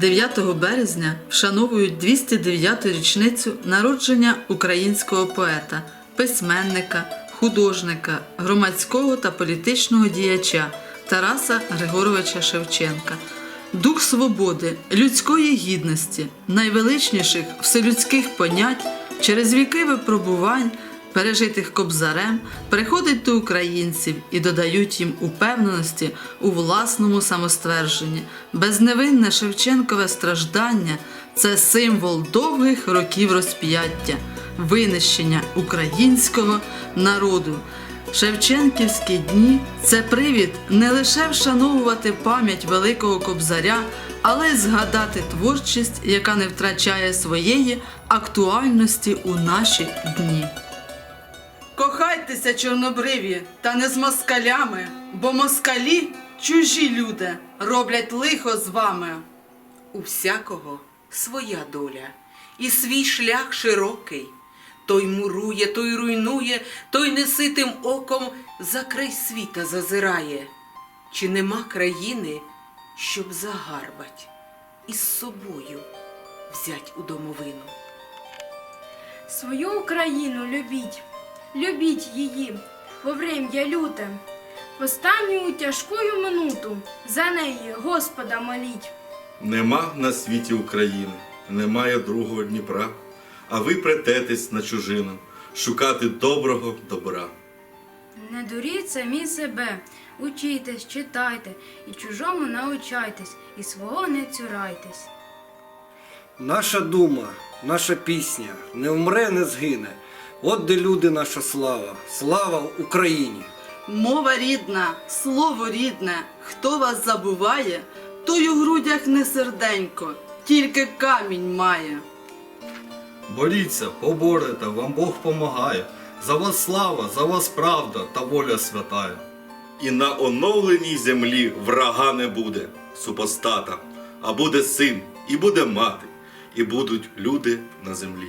9 березня вшановують 209-ту річницю народження українського поета, письменника, художника, громадського та політичного діяча Тараса Григоровича Шевченка. Дух свободи, людської гідності, найвеличніших вселюдських понять через віки випробувань, пережитих кобзарем, приходить до українців і додають їм упевненості у власному самоствердженні. Безневинне Шевченкове страждання це символ довгих років розп'яття, винищення українського народу. Шевченківські дні це привід не лише вшановувати пам'ять великого кобзаря, але й згадати творчість, яка не втрачає своєї актуальності у наші дні. Кохайтеся, чорнобриві, та не з москалями, бо москалі чужі люди роблять лихо з вами. У всякого своя доля, і свій шлях широкий. Той мурує, той руйнує, той неситим оком за край світа зазирає. Чи нема країни, щоб загарбать і з собою взять у домовину? Свою Україну любіть, любіть її во врем'я люте. В останню тяжкую минуту за неї Господа моліть. Нема на світі України, немає другого Дніпра, а ви прететесь на чужину, шукати доброго добра. Не дуріть самі себе, учітесь, читайте, і чужому научайтесь, і свого не цюрайтесь. Наша дума, наша пісня не вмре, не згине. От де люди наша слава, слава Україні! Мова рідна, слово рідне, хто вас забуває, той у грудях не серденько, тільки камінь має. Боріться, поборете, вам Бог помагає. За вас слава, за вас правда та воля святая. І на оновленій землі врага не буде, супостата, а буде син, і буде мати, і будуть люди на землі.